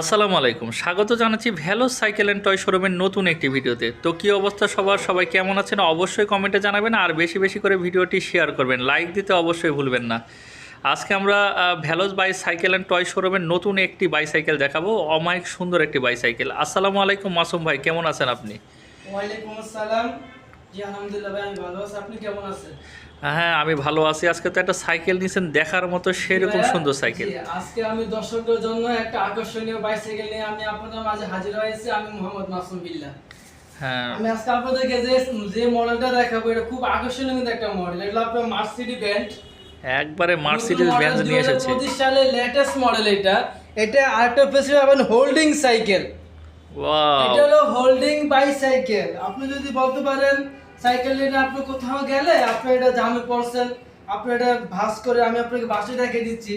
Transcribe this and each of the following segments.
আসসালামু আলাইকুম। স্বাগত জানাচ্ছি ভ্যালো সাইকেল অ্যান্ড টয় শোরুমের নতুন একটি ভিডিওতে। তো কী অবস্থা সবার? সবাই কেমন আছেন? অবশ্যই কমেন্টে জানাবেন আর বেশি বেশি করে ভিডিওটি শেয়ার করবেন। লাইক দিতে অবশ্যই ভুলবেন না। আজকে আমরা ভ্যালোস বাই সাইকেল অ্যান্ড টয় শোরুমের নতুন একটি বাইসাইকেল দেখাবো। অমায়িক সুন্দর একটি বাইসাইকেল আসসালামু আলাইকুম মাসুম ভাই, কেমন আছেন আপনি? ওয়ালাইকুম আসসালাম। জি আলহামদুলিল্লাহ ভাই আমি ভালো আছি। আপনি কেমন আছেন? হ্যাঁ আমি ভালো আছি। আজকে তো একটা সাইকেল নিয়েছেন দেখার মতো সেরকম সুন্দর সাইকেল। আজকে আমি দর্শকদের জন্য একটা আকর্ষণীয় বাইসাইকেল নিয়ে আমি আপনাদের মাঝে হাজির হয়েছি আমি মোহাম্মদ মাসুম বিল্লাহ হ্যাঁ। আমি আজকে আপনাদেরকে যে যে মডেলটা দেখাবো এটা খুব আকর্ষণীয় একটা মডেল এটা আপনার মার্সিডি ব্যান্ড একবারে মার্সিডিজ বেঞ্জ নিয়ে এসেছে। লেটেস্ট মডেল এটা। এটা আরেকটা পেছনে পাবেন হোল্ডিং সাইকেল ওয়াও এটা হলো হোল্ডিং বাইসাইকেল আপনি যদি বলতে পারেন সাইকেল নিয়ে আপনি কোথাও গেলে আপনি এটা জামে পড়ছেন আপনি এটা ভাঁজ করে আমি আপনাকে বাসে দেখে দিচ্ছি।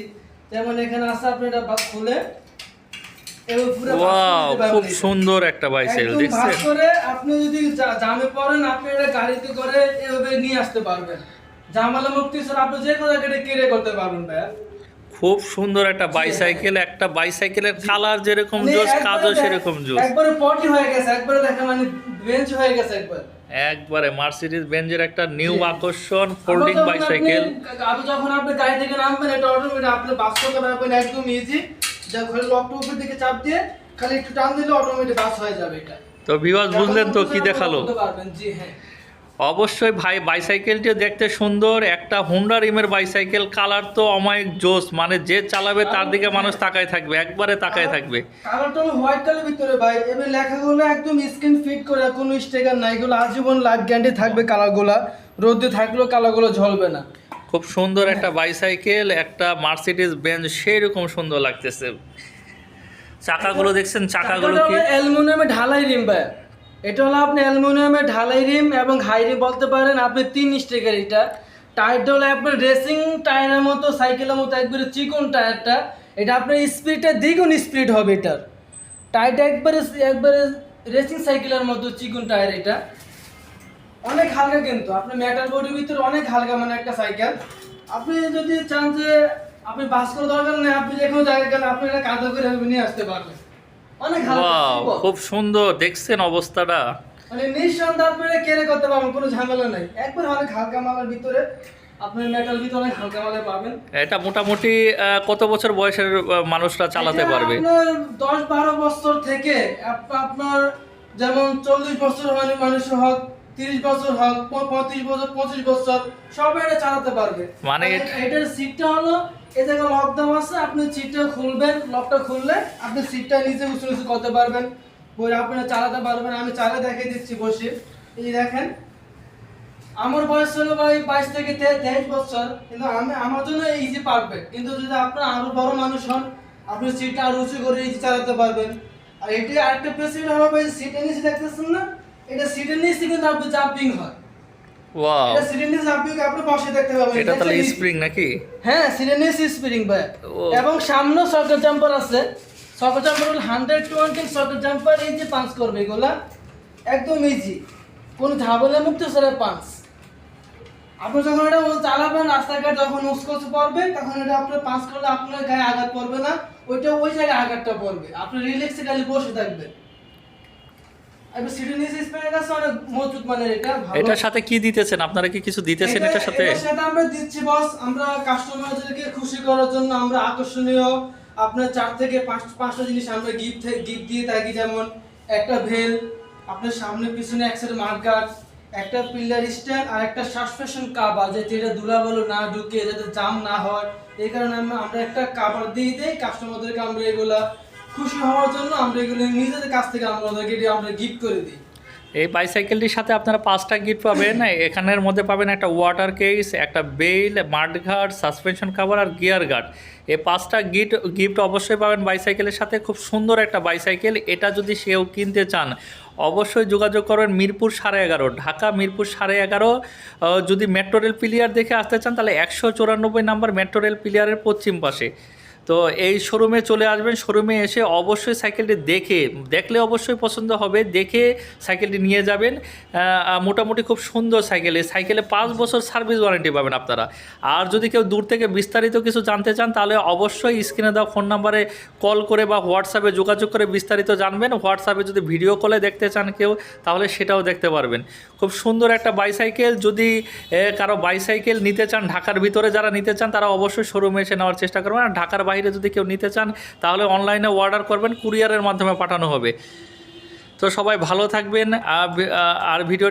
যেমন এখানে আছে আপনি এটা খুলে এবার পুরো ভাঁজ করে ওয়াও দিতে পারবেন খুব সুন্দর একটা বাইসাইকেল দেখছেন? করে আপনি যদি জামে পড়েন আপনি এটা গাড়িতে করে এভাবে নিয়ে আসতে পারবেন। জামালা মুক্তি স্যার আপনি যে কোনো জায়গায় কেড়ে করতে পারবেন ভাইয়া। খুব সুন্দর একটা বাইসাইকেল একটা বাইসাইকেলের কালার যেরকম মানে জোস একবারে কাজও সেরকম জোস একবারে পটি হয়ে গেছে একবারে দেখেন মানে বেঞ্চ হয়ে গেছে একবার। একবারে মার্সিডিজ বেঞ্জের একটা নিউ আকর্ষণ ফোল্ডিং বাইসাইকেল আপনি- যখন আপনি গাড়ি থেকে নামবেন এটা অটোমেটিক আপনি বাস করতে পারবেন একদম ইজি যখন লকটা উপর দিকে চাপ দিয়ে খালি একটু টান দিলে অটোমেটিক বাস হয়ে যাবে এটা। তো ভিউয়ার্স বুঝলেন তো কি দেখাল? জি হ্যাঁ। অবশ্যই ভাই বাইসাইকেলটি দেখতে সুন্দর। একটা হুন্ডা রিমের বাইসাইকেল কালার তো অমায়িক জোস মানে যে চালাবে তার দিকে মানুষ তাকায় থাকবে একবারে তাকায় থাকবে। কালারটা হলো হোয়াইট কালার ভিতরে ভাই। এবার লেখাগুলো একদম স্ক্রিন ফিট করে কোনো স্টিকার নাই। এগুলো আজীবন লাইফ গ্যারান্টি থাকবে কালারগুলো রোদে থাকলেও কালারগুলো ঝলবে না। খুব সুন্দর একটা বাইসাইকেল একটা মার্সিডিজ বেঞ্জ সেই রকম সুন্দর লাগতেছে। চাকাগুলো দেখছেন চাকাগুলো কি? অ্যালুমিনিয়ামে ঢালাই রিম ভাই। এটা হলো আপনি অ্যালুমিনিয়ামে ঢালাই রিম এবং হাই রিম বলতে পারেন, আপনি তিন স্টিকার এটা। টায়ারটা হলো আপনার রেসিং টায়ারের মতো, সাইকেলের মতো, একবারে চিকন টায়ারটা। এটা আপনার স্পিডটা দ্বিগুণ স্পিড হবে এটার। টায়ারটা একবারে একবারে রেসিং সাইকেলের মতো চিকন টায়ার এটা। অনেক হালকা কিন্তু আপনি মেটাল বডির ভিতরে অনেক হালকা মানে একটা সাইকেল। আপনি যদি চান যে, আপনি বাস করে দরকার নেই, আপনি যে কোনো জায়গায় গেলে আপনি এটা কাঁধে করে নিয়ে আসতে পারবেন। খুব সুন্দর। দেখছেন অবস্থাটা। মানে নিঃসন্দেহে আপনি এটা কেড়ে করতে পারবেন কোনো ঝামেলা নাই। একবার অনেক হালকা মালের ভিতরে আপনি মেটাল ভিতরে অনেক হালকা মালে পাবেন। এটা মোটামুটি কত বছর বয়সের মানুষরা চালাতে পারবে? আপনার দশ বারো বছর থেকে আপনার যেমন চল্লিশ বছর মানে মানুষ হোক তিরিশ বছর হোক পঁয়ত্রিশ বছর পঁচিশ বছর সবাই এটা চালাতে পারবে। মানে এটার সিটটা হলো এই জায়গায় লক দেওয়া আছে, আপনি সিটটা খুলবেন লকটা খুললে আপনি সিটটা নিচে উঁচু নিচু করতে পারবেন। বই আপনি চালাতে পারবেন, আমি চালা দেখিয়ে দিচ্ছি বসে। এই দেখেন, আমার বয়স হলো ভাই বাইশ থেকে তেইশ বছর, কিন্তু আমি আমার জন্য ইজি পারফেক্ট কিন্তু যদি আপনার আরও বড় মানুষ হন, আপনি সিটটা আরও উঁচু করে ইজি চালাতে পারবেন। আর এটি আরেকটা প্রেসিডেন্ট হলো ভাই সিটের নিচে দেখতেছেন না? এটা সিটের নিচে কিন্তু আপনি জাম্পিং হয়। ওয়াও এটা আপনি বসে দেখতে পাবেন এটা তাহলে স্প্রিং নাকি? হ্যাঁ সিরেনিস স্প্রিং ভাই। এবং সামনে সকেট জাম্পার আছে। সকেট জাম্পার হল হান্ড্রেড টোয়েন্টি সকেট জাম্পার এই যে পাঞ্চ করবে এগুলা একদম ইজি কোনো ঝামেলা মুক্ত পাঞ্চ আপনি যখন এটা চালাবেন রাস্তাঘাট যখন উস্কোচ পড়বে তখন এটা আপনার পাঁচ করলে আপনার গায়ে আঘাত পড়বে না ওইটা ওই জায়গায় আঘাতটা পড়বে। আপনি রিল্যাক্সে খালি বসে থাকবেন এবার সিরেনিস স্প্রিং আছে অনেক মজবুত মানের এটা ভালো এটার সাথে কি দিতেছেন? আপনারা কি কিছু দিতেছেন এটার সাথে? আমরা দিচ্ছি বস আমরা কাস্টমারদেরকে খুশি করার জন্য আমরা আকর্ষণীয় আপনার চার থেকে পাঁচ পাঁচটা জিনিস আমরা গিফট গিফট দিয়ে থাকি। যেমন একটা ভেল আপনার সামনে পিছনে এক সাইড মার্কার একটা পিলার স্ট্যান্ড আর একটা সাসপেনশন কাবার যাতে এটা ধুলাবালু না ঢুকে যাতে জাম না হয়। এই কারণে আমরা আমরা একটা কাবার দিয়ে দেই কাস্টমারদেরকে আমরা এগুলা খুশি হওয়ার জন্য আমরা এগুলো নিজেদের কাছ থেকে আমরা ওদেরকে আমরা গিফট করে দিই। এই বাইসাইকেলটির সাথে আপনারা পাঁচটা গিফট পাবেন এখানের মধ্যে পাবেন একটা ওয়াটার কেস একটা বেল গার্ড সাসপেনশন কাভার আর গিয়ার গার্ড এই পাঁচটা গিফট গিফট অবশ্যই পাবেন বাইসাইকেলের সাথে, খুব সুন্দর একটা বাইসাইকেল এটা যদি সেও কিনতে চান, অবশ্যই যোগাযোগ করবেন মিরপুর সাড়ে এগারো, ঢাকা মিরপুর সাড়ে এগারো। যদি মেট্রো রেল প্লেয়ার দেখে আসতে চান, তাহলে একশো চুরানব্বই নাম্বার মেট্রো রেল প্লেয়ারের পশ্চিম পাশে। তো এই শোরুমে চলে আসবেন শোরুমে এসে অবশ্যই সাইকেলটি দেখে, দেখলে অবশ্যই পছন্দ হবে, দেখে সাইকেলটি নিয়ে যাবেন। মোটামুটি খুব সুন্দর সাইকেল এই সাইকেলে পাঁচ বছর সার্ভিস ওয়ারেন্টি পাবেন আপনারা। আর যদি কেউ দূর থেকে বিস্তারিত কিছু জানতে চান, তাহলে অবশ্যই স্ক্রিনে দেওয়া ফোন নাম্বারে কল করে বা হোয়াটসঅ্যাপে যোগাযোগ করে বিস্তারিত জানবেন। হোয়াটসঅ্যাপে যদি ভিডিও কলে দেখতে চান কেউ, তাহলে সেটাও দেখতে পারবেন। খুব সুন্দর একটা বাইসাইকেল যদি কারও বাইসাইকেল নিতে চান, ঢাকার ভিতরে যারা নিতে চান, তারা অবশ্যই শোরুমে এসে নেওয়ার চেষ্টা করবেন। আর ঢাকার বাইরে যদি কেউ নিতে চান, তাহলে অনলাইনে অর্ডার করবেন কুরিয়ারের মাধ্যমে পাঠানো হবে। তো সবাই ভালো থাকবেন, আর ভিডিও